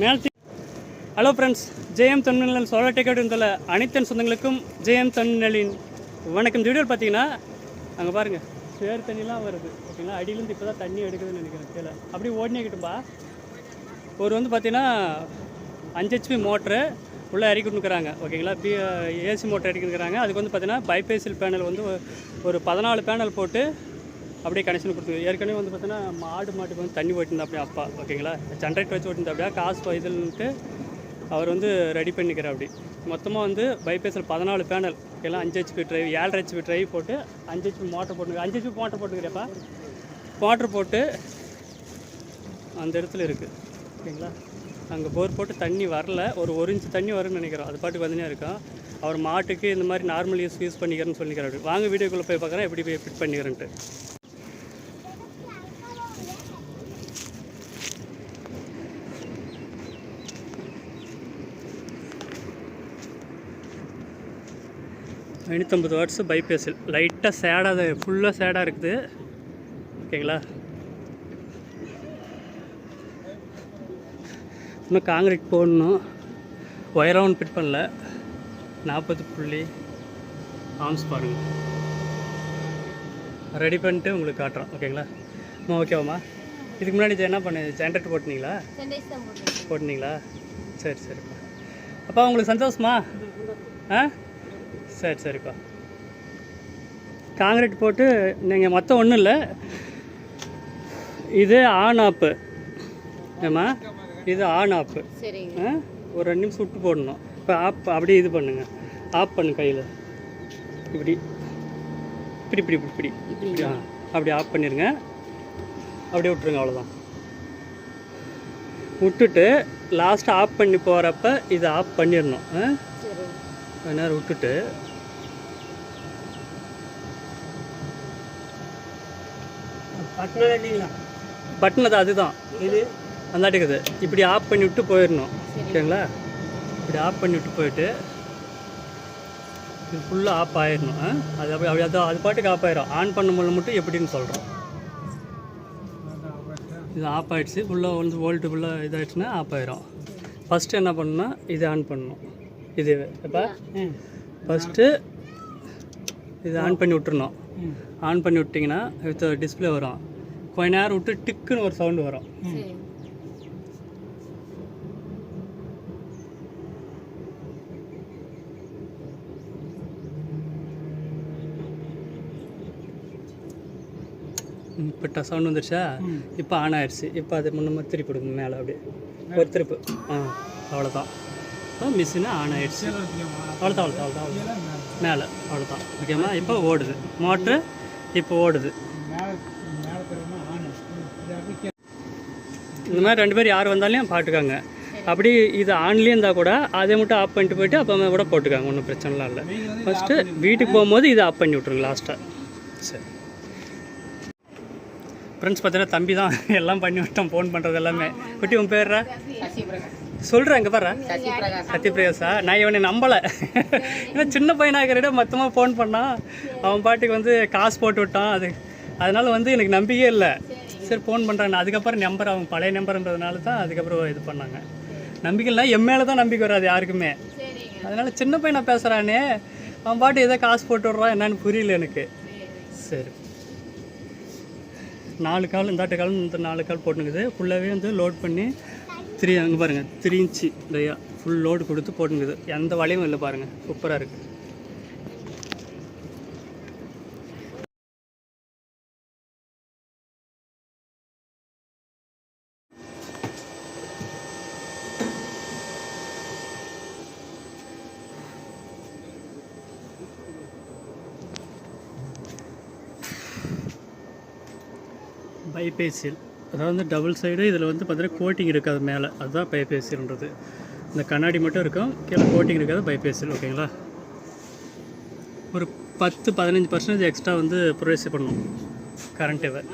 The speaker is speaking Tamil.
மேல்த்தி ஹலோ ஃப்ரெண்ட்ஸ் ஜேஎம் தொன்னிலின் சோழ டேக்கவுட் இருந்துள்ள அனைத்தன் சொந்தங்களுக்கும் ஜேஎம் தொன்னிலின் வணக்கம். வீடியோ பார்த்தீங்கன்னா அங்கே பாருங்கள் சேர் தண்ணிலாம் வருது ஓகேங்களா? அடியிலேருந்து இப்போ தான் தண்ணி எடுக்குதுன்னு நினைக்கிறேன் கீழே அப்படியே ஓடினேக்கிட்டும்பா. ஒரு வந்து பார்த்தீங்கன்னா அஞ்சு ஹெச்பி மோட்ரு உள்ளே இறக்கிட்டுருக்குறாங்க ஓகேங்களா? பி ஏசி மோட்டர் இறக்கிருக்கிறாங்க அதுக்கு வந்து பார்த்தீங்கன்னா பைபேசில் பேனல் வந்து ஒரு- பதினாலு பேனல் போட்டு அப்படியே கனெக்ஷன் கொடுத்துருக்கு ஏற்கனவே வந்து பார்த்தீங்கன்னா மாடு மாட்டுக்கு வந்து தண்ணி ஓட்டிருந்தா அப்படியே அப்பா ஓகேங்களா? ஜென்ரேட்டர் வச்சு ஓட்டிருந்தா அப்படியே காசு இதுன்ட்டு அவர் வந்து ரெடி பண்ணிக்கிறார் அப்படி. மொத்தமாக வந்து பைபேஸில் பதினாலு பேனல் எல்லாம் அஞ்சு ஹெச்பி ட்ரைவ் ஏழரை ஹெச்பி ட்ரைவ் போட்டு அஞ்சு ஹெச்பி மோட்டர் போட்டு அஞ்சு ஹெச்பி மோட்டர் போட்டுக்கிறப்பா மோட்டர் போட்டு அந்த இடத்துல இருக்குது ஓகேங்களா? அங்கே போர் போட்டு தண்ணி வரல. ஒரு ஒரு இன்ச்சு தண்ணி வரும்னு நினைக்கிறோம். அது பாட்டுக்கு வந்துனே இருக்கும். அவர் மாட்டுக்கு இந்த மாதிரி நார்மல் யூஸ் யூஸ் பண்ணிக்கிறேன்னு சொல்லிக்கிறாரு வாங்க வீடியோக்குள்ளே போய் பார்க்குறேன். எப்படி போய் ஃபிட் பண்ணிக்கிறேன்ட்டு. ஐநூற்றம்பது வாட்ஸு பைபேஸில் லைட்டாக சேடாக ஃபுல்லாக சேடாக இருக்குது. ஓகேங்களா இன்னும் காங்கிரீட் போடணும். ஒயராகவும் ஃபிட் பண்ணல. நாற்பது புள்ளி ஆம்ஸ் பாருங்கள் ரெடி பண்ணிட்டு உங்களுக்கு காட்டுறோம். ஓகேங்களா அம்மா ஓகேவாம்மா இதுக்கு முன்னாடி என்ன பண்ணு? ஜென்ரேட்டர் போட்டினீங்களா? தான் போட்டினீங்களா? சரி சரிப்பா. அப்பா உங்களுக்கு சந்தோஷமா? ஆ? சரி சரிப்பா. காங்கிரீட் போட்டு நீங்கள் மொத்தம் ஒன்றும் இல்லை. இது ஆன் ஆப்பு ஏம்மா? இது ஆன் ஆப்பு ஒரு ரெண்டு நிமிஷம் விட்டு போடணும். இப்போ ஆப் அப்படியே இது பண்ணுங்க. ஆஃப் பண்ணு கையில். இப்படி. இப்படி இப்படி இப்படி இப்படி. ஆ. அப்படி ஆஃப் பண்ணிடுங்க அப்படியே விட்ருங்க அவ்வளோதான் விட்டுட்டு லாஸ்ட்டு ஆஃப் பண்ணி போகிறப்ப இதை ஆஃப் பண்ணிடணும். கொஞ்ச நேரம் விட்டுட்டு பட்டன் இல்லைங்களா? பட்டன் அது அதுதான். இது அந்தாட்டுக்குது இப்படி ஆஃப் பண்ணி விட்டு போயிடணும். ஓகேங்களா? இப்படி ஆஃப் பண்ணி விட்டு போயிட்டு இது ஃபுல்லாக ஆஃப் ஆயிடணும்? அது அப்படி அப்படி அதான் அது பாட்டுக்கு ஆஃப் ஆயிரும். ஆன் பண்ணும்போது மட்டும் எப்படின்னு சொல்கிறோம் இது ஆஃப் ஆயிடுச்சு. ஃபுல்லாக வந்து வோல்ட்டு ஃபுல்லாக இதாகிடுச்சுன்னா ஆஃப் ஆயிரும். ஃபஸ்ட்டு என்ன பண்ணணும்னா இது ஆன் பண்ணணும். இது இப்போ ஃபஸ்ட்டு இது ஆன் பண்ணி விட்டுறணும். ம் ஆன் பண்ணி விட்டிங்கன்னா வித் டிஸ்பிளே வரும். கொஞ்ச நேரம் விட்டு டிக்குன்னு ஒரு சவுண்டு வரும். இப்போ சவுண்ட் வந்துருச்சா. இப்போ ஆன் ஆயிடுச்சு இப்போ அது முன்னமாக திருப்பி கொடுங்க மேலே அப்படியே. ஒரு திருப்பு. ஆ அவ்வளோதான் மிஷினு ஆன் ஆயிடுச்சு அவ்வளோதான் அவ்வளோதான் அவ்வளோதான் மேலே அவ்வளோதான் ஓகேம்மா இப்போ ஓடுது. மோட்ரு இப்போ ஓடுது. இந்த மாதிரி ரெண்டு பேர் யார் வந்தாலும் பாட்டுக்காங்க. அப்படி இது ஆன்லேயே இருந்தால் கூட அதை மட்டும் ஆஃப் பண்ணிட்டு போயிட்டு அப்போ கூட போட்டுக்காங்க. ஒன்றும் பிரச்சனைலாம் இல்லை. ஃபஸ்ட்டு வீட்டுக்கு போகும்போது இதை ஆஃப் பண்ணி விட்ருங்க லாஸ்ட்டாக சரி. ஃப்ரெண்ட்ஸ் பார்த்தீங்கன்னா தம்பி தான் எல்லாம் பண்ணி விட்டோம் ஃபோன் பண்ணுறது எல்லாமே. குட்டி உன் பேர்ரா? சொல்கிறேன் இங்கே பாரு. சத்யபிரகாஷா நான் இவனை நம்பலை. ஏன்னா சின்ன பையனாகிறத மொத்தமாக ஃபோன் பண்ணான் அவன் பாட்டுக்கு வந்து காசு போட்டு விட்டான் அது. அதனால வந்து எனக்கு நம்பிக்கையே இல்லை. சரி ஃபோன் பண்ணுறாங்க அதுக்கப்புறம் நம்பர் அவன் பழைய நம்பர்ன்றதுனால தான் அதுக்கப்புறம் இது பண்ணாங்க. நம்பிக்கை இல்லை என் மேலே தான் நம்பிக்கை வராது யாருக்குமே. அதனால சின்ன பையனை பேசுகிறானே அவன் பாட்டு ஏதோ காசு போட்டு விட்றான் என்னன்னு புரியல எனக்கு. சரி. நாலு கால் இந்தாட்டு கால் இந்த நாலு கால் போட்டுனுக்குது. ஃபுல்லாகவே வந்து லோட் பண்ணி த்ரீ அங்கே பாருங்கள் three inch dia full load கொடுத்து போட்டுங்குது எந்த வளையும் இல்லை பாருங்கள் சூப்பராக இருக்குது பைபேசியல் அதாவது வந்து டபுள் சைடு இதில் வந்து பார்த்தீங்கன்னா கோட்டிங் இருக்காது மேலே. அதுதான் பைபேசியல்ன்றது இந்த கண்ணாடி மட்டும் இருக்கும் கீழே கோட்டிங் இருக்காது பைபேசியல் ஓகேங்களா? ஒரு பத்து பதினஞ்சு பர்சன்டேஜ் எக்ஸ்ட்ரா வந்து ப்ரொவைஸ் பண்ணும் கரண்ட் இவர்